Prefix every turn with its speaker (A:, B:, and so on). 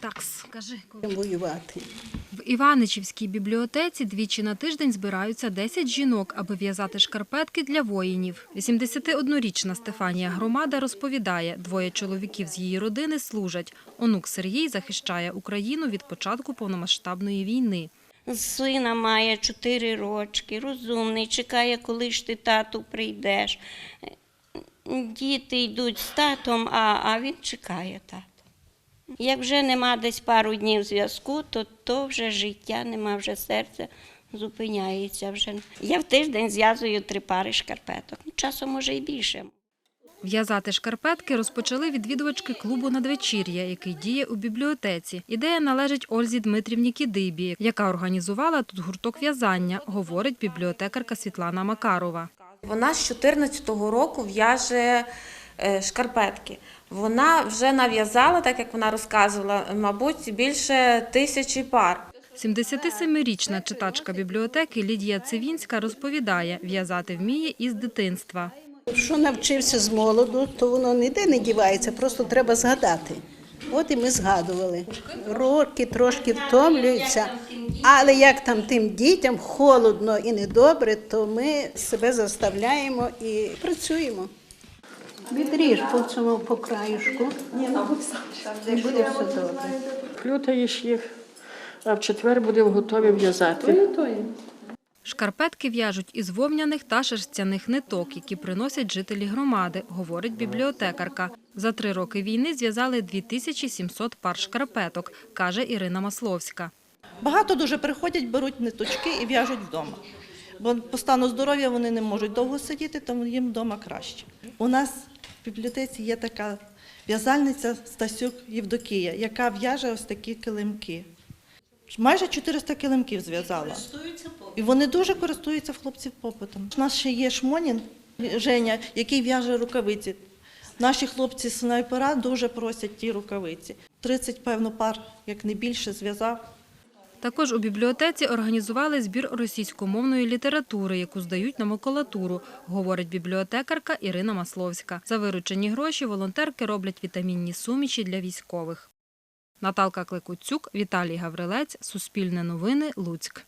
A: Так, скажи. коли.
B: воювати.
A: В Іваничівській бібліотеці двічі на тиждень збираються 10 жінок, аби в'язати шкарпетки для воїнів. 81-річна Стефанія Громада розповідає, двоє чоловіків з її родини служать. Онук Сергій захищає Україну від початку повномасштабної війни.
C: Сина має 4 рочки, розумний, чекає, коли ж ти тату прийдеш. Діти йдуть з татом, а, а він чекає тата. Як вже нема десь пару днів зв'язку, то, то вже життя, нема вже серця, зупиняється вже. Я в тиждень зв'язую три пари шкарпеток. Ну, Часом може і більше.
A: В'язати шкарпетки розпочали відвідувачки клубу «Надвечір'я», який діє у бібліотеці. Ідея належить Ользі Дмитрівні Кідибі, яка організувала тут гурток в'язання, говорить бібліотекарка Світлана Макарова.
D: Вона з 14-го року в'яже шкарпетки. Вона вже нав'язала, так як вона розказувала, мабуть, більше тисячі пар.
A: 77-річна читачка бібліотеки Лідія Цивінська розповідає, в'язати вміє із дитинства.
B: Що навчився з молоду, то воно ніде не дівається, просто треба згадати. От і ми згадували. Роки трошки втомлюються, але як там тим дітям холодно і недобре, то ми себе заставляємо і працюємо. Відріж по цьому по краюшку. І буде все добре.
E: Плютаєш їх, а в четвер будемо готові в'язати.
A: Шкарпетки в'яжуть із вовняних та шерстяних ниток, які приносять жителі громади, говорить бібліотекарка. За три роки війни зв'язали 2700 пар шкарпеток, каже Ірина Масловська.
F: Багато дуже приходять, беруть ниточки і в'яжуть вдома. Бо по стану здоров'я вони не можуть довго сидіти, тому їм вдома краще. У нас бібліотеці є така в'язальниця Стасюк Євдокія, яка в'яже ось такі килимки. Майже 400 килимків зв'язала. І вони дуже користуються в хлопців попитом. У нас ще є Шмонін Женя, який в'яже рукавиці. Наші хлопці снайпера дуже просять ті рукавиці. 30, певно, пар, як не більше, зв'язав.
A: Також у бібліотеці організували збір російськомовної літератури, яку здають на макулатуру, говорить бібліотекарка Ірина Масловська. За виручені гроші волонтерки роблять вітамінні суміші для військових. Наталка Кликуцюк, Віталій Гаврилець, Суспільне новини, Луцьк.